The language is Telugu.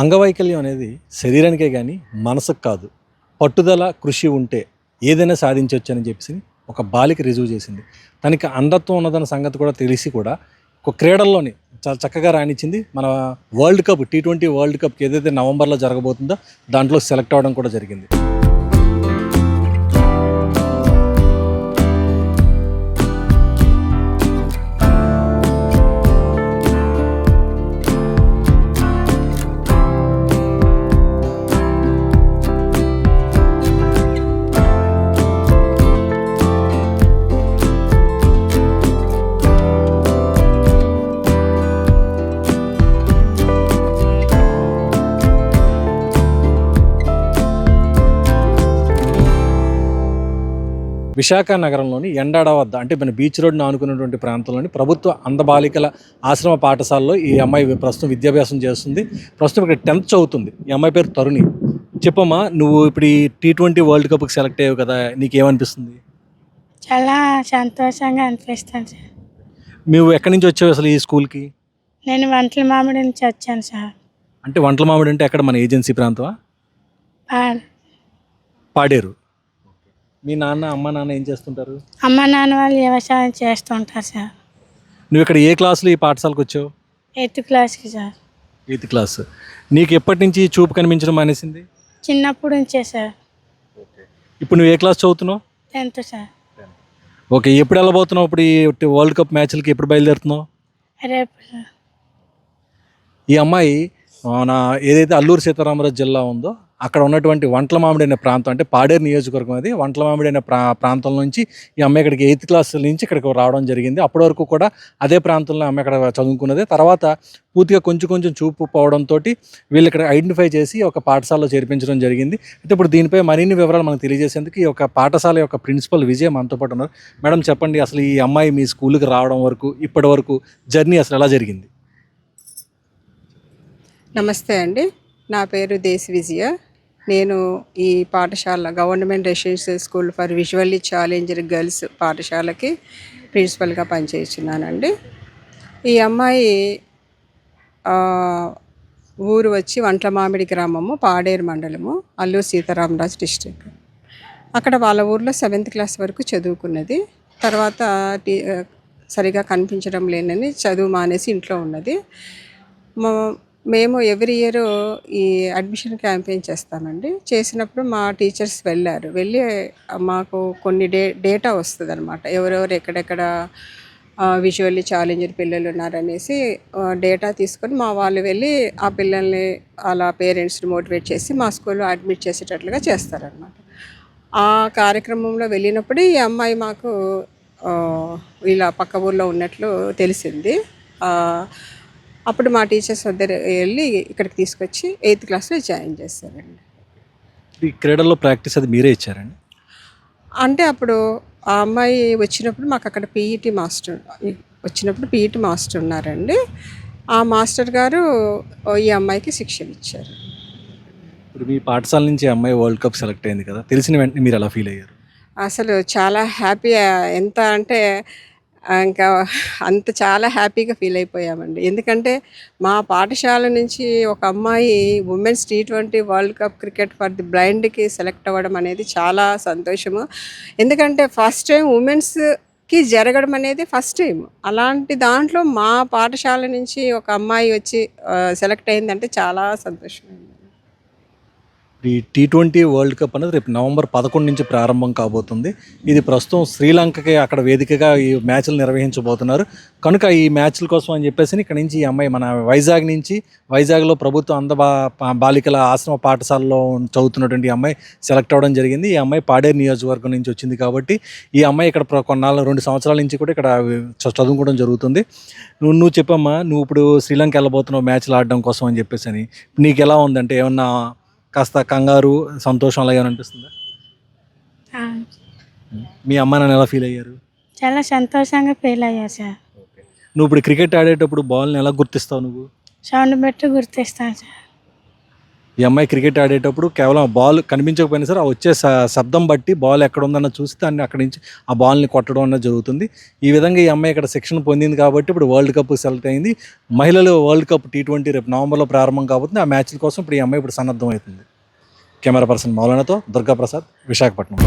అంగవైకల్యం అనేది శరీరానికే కానీ మనసుకు కాదు. పట్టుదల కృషి ఉంటే ఏదైనా సాధించవచ్చు అని చెప్పేసి ఒక బాలిక రుజువు చేసింది. తనకి అంధత్వం ఉన్నదన్న సంగతి కూడా తెలిసి కూడా ఒక క్రీడల్లోని చాలా చక్కగా రాణించింది. మన world cup T twenty world కప్కి ఏదైతే నవంబర్లో జరగబోతుందో దాంట్లో సెలెక్ట్ అవ్వడం కూడా జరిగింది. విశాఖ నగరంలోని ఎండాడ వద్ద అంటే మన బీచ్ రోడ్ను ఆనుకున్నటువంటి ప్రాంతంలోని ప్రభుత్వ అందబాలికల ఆశ్రమ పాఠశాలలో ఈ అమ్మాయి ప్రస్తుతం విద్యాభ్యాసం చేస్తుంది. ప్రస్తుతం ఇక్కడ టెన్త్ చదువుతుంది. ఈ అమ్మాయి పేరు తరుణి. చెప్పమ్మా నువ్వు ఇప్పుడు ఈ టీ ట్వంటీ వరల్డ్ కప్కి సెలెక్ట్ అయ్యావు కదా నీకేమనిపిస్తుంది? చాలా సంతోషంగా అనిపిస్తుంది సార్. నువ్వు ఎక్కడి నుంచి వచ్చావు అసలు ఈ స్కూల్కి నేను వంటల మామిడి నుంచి వచ్చాను సార్. అంటే వంటల మామిడి అంటే ఎక్కడ? మన ఏజెన్సీ ప్రాంతమా? పాడేరు. మీ నాన్న అమ్మ నాన్న ఏం చేస్తుంటారు? అమ్మ నాన్న వాళ్ళు వ్యవసాయం చేస్తుంటారు సార్. నువ్వు ఇక్కడ ఏ క్లాసులో ఈ పాఠశాలకు వచ్చావు? ఎయిత్ క్లాస్కి సార్. Eighth class. నీకు ఎప్పటి నుంచి చూపు కనిపించడం మానేసింది? చిన్నప్పుడు నుంచే సార్. ఇప్పుడు నువ్వు ఏ క్లాస్ చదువుతున్నావు? Tenth sir. ఓకే ఎప్పుడు వెళ్ళబోతున్నావు? ఇప్పుడు ఈ వరల్డ్ కప్ మ్యాచ్లకి ఎప్పుడు బయలుదేరుతున్నావు? రేపు సార్. ఈ అమ్మాయి నా ఏదైతే అల్లూరు సీతారామరాజు జిల్లా ఉందో అక్కడ ఉన్నటువంటి వంటల మామిడి అనే ప్రాంతం అంటే పాడేరు నియోజకవర్గం అది వంటల మామిడి అనే ప్రా ప్రాంతం నుంచి ఈ అమ్మాయి ఇక్కడికి ఎయిత్ క్లాస్ నుంచి ఇక్కడికి రావడం జరిగింది. అప్పటి వరకు కూడా అదే ప్రాంతంలో అమ్మాయి ఇక్కడ చదువుకున్నది. తర్వాత పూర్తిగా కొంచెం కొంచెం చూపు పోవడంతో వీళ్ళు ఇక్కడ ఐడెంటిఫై చేసి ఒక పాఠశాలలో చేర్పించడం జరిగింది. అయితే ఇప్పుడు దీనిపై మరిన్ని వివరాలు మనకు తెలియజేసేందుకు ఈ యొక్క పాఠశాల యొక్క ప్రిన్సిపల్ విజయ్ మనతో పాటు ఉన్నారు. మేడం చెప్పండి అసలు ఈ అమ్మాయి మీ స్కూల్కి రావడం వరకు ఇప్పటి వరకు జర్నీ అసలు ఎలా జరిగింది? నమస్తే అండి. నా పేరు దేశ్ విజయ. నేను ఈ పాఠశాల government residential school for visually challenger girls పాఠశాలకి ప్రిన్సిపల్గా పనిచేస్తున్నానండి. ఈ అమ్మాయి ఊరు వచ్చి వంట్ల మామిడి గ్రామము పాడేరు మండలము అల్లూరు సీతారామరాజు డిస్టిక్ అక్కడ వాళ్ళ ఊర్లో సెవెంత్ క్లాస్ వరకు చదువుకున్నది. తర్వాత టీ సరిగా కనిపించడం లేనని చదువు మానేసి ఇంట్లో ఉన్నది. మేము ఎవ్రీ ఇయర్ ఈ అడ్మిషన్ క్యాంపెయిన్ చేస్తామండి. చేసినప్పుడు మా టీచర్స్ వెళ్ళారు. వెళ్ళి మాకు కొన్ని డే డేటా వస్తుంది అనమాట ఎవరెవరు ఎక్కడెక్కడ విజువల్లీ ఛాలెంజర్ పిల్లలు ఉన్నారనేసి డేటా తీసుకొని మా వాళ్ళు వెళ్ళి ఆ పిల్లల్ని అలా పేరెంట్స్ని మోటివేట్ చేసి మా స్కూల్లో అడ్మిట్ చేసేటట్లుగా చేస్తారనమాట ఆ కార్యక్రమంలో వెళ్ళినప్పుడు ఈ అమ్మాయి మాకు ఇలా పక్క ఊర్లో ఉన్నట్లు తెలిసింది. అప్పుడు మా టీచర్స్ వద్ద వెళ్ళి ఇక్కడికి తీసుకొచ్చి ఎయిత్ క్లాస్లో జాయిన్ చేస్తారండి. ఈ క్రీడల్లో ప్రాక్టీస్ అది మీరే ఇచ్చారండి? అంటే అప్పుడు ఆ అమ్మాయి వచ్చినప్పుడు మాకు అక్కడ పీఈటీ మాస్టర్ వచ్చినప్పుడు పీఈటీ మాస్టర్ ఉన్నారండి. ఆ మాస్టర్ గారు ఈ అమ్మాయికి శిక్షణ ఇచ్చారు. ఇప్పుడు మీ పాఠశాల నుంచి అమ్మాయి వరల్డ్ కప్ సెలెక్ట్ అయింది కదా తెలిసిన వెంటనే మీరు ఎలా ఫీల్ అయ్యారు? అసలు చాలా హ్యాపీ ఎంత అంటే ఇంకా అంత చాలా హ్యాపీగా ఫీల్ అయిపోయామండి. ఎందుకంటే మా పాఠశాల నుంచి ఒక అమ్మాయి women's T twenty world cup cricket for the బ్లైండ్కి select అవ్వడం అనేది చాలా సంతోషము. ఎందుకంటే ఫస్ట్ టైం ఉమెన్స్కి జరగడం అనేది ఫస్ట్ టైం అలాంటి దాంట్లో మా పాఠశాల నుంచి ఒక అమ్మాయి వచ్చి సెలెక్ట్ అయిందంటే చాలా సంతోషం ఈ టీ ట్వంటీ వరల్డ్ కప్ అనేది రేపు నవంబర్ పదకొండు నుంచి ప్రారంభం కాబోతుంది. ఇది ప్రస్తుతం శ్రీలంకకి అక్కడ వేదికగా ఈ మ్యాచ్లు నిర్వహించబోతున్నారు. కనుక ఈ మ్యాచ్ల కోసం అని చెప్పేసి ఇక్కడ నుంచి ఈ అమ్మాయి మన వైజాగ్ నుంచి వైజాగ్లో ప్రభుత్వ అంద బాలికల ఆశ్రమ పాఠశాలలో చదువుతున్నటువంటి ఈ అమ్మాయి సెలెక్ట్ అవ్వడం జరిగింది. ఈ అమ్మాయి పాడేరు నియోజకవర్గం నుంచి వచ్చింది కాబట్టి ఈ అమ్మాయి ఇక్కడ కొన్నాళ్ళు రెండు సంవత్సరాల నుంచి కూడా ఇక్కడ చదువుకోవడం జరుగుతుంది. నువ్వు నువ్వు చెప్పమ్మా నువ్వు ఇప్పుడు శ్రీలంక వెళ్ళబోతున్నావు మ్యాచ్లు ఆడడం కోసం అని చెప్పేసి అని. నీకు ఎలా ఉందంటే ఏమన్నా కాస్త కంగారు సంతోషం అలాగే అనిపిస్తుందా? మీ అమ్మ నాన్న ఎలా ఫీల్ అయ్యారు? చాలా సంతోషంగా ఫీల్ అయ్యా సార్. నువ్వు ఇప్పుడు క్రికెట్ ఆడేటప్పుడు బాల్ని ఎలా గుర్తిస్తావు నువ్వు? సౌండ్ పెట్టి గుర్తిస్తాను సార్. ఈ అమ్మాయి క్రికెట్ ఆడేటప్పుడు కేవలం బాల్ కనిపించకపోయినా సరే ఆ వచ్చే శబ్దం బట్టి బాల్ ఎక్కడ ఉందన్న చూసి దాన్ని అక్కడి నుంచి ఆ బాల్ని కొట్టడం అన్నది జరుగుతుంది. ఈ విధంగా ఈ అమ్మాయి ఇక్కడ శిక్షణ పొందింది కాబట్టి ఇప్పుడు వరల్డ్ కప్ సెలెక్ట్ అయింది. మహిళలు వరల్డ్ కప్ టీ ట్వంటీ రేపు నవంబర్లో ప్రారంభం కాబట్టి ఆ మ్యాచ్ల కోసం ఇప్పుడు ఈ అమ్మాయి ఇప్పుడు సన్నద్ధం అవుతుంది కెమెరా పర్సన్ మౌలానాతో దుర్గాప్రసాద్ విశాఖపట్నం.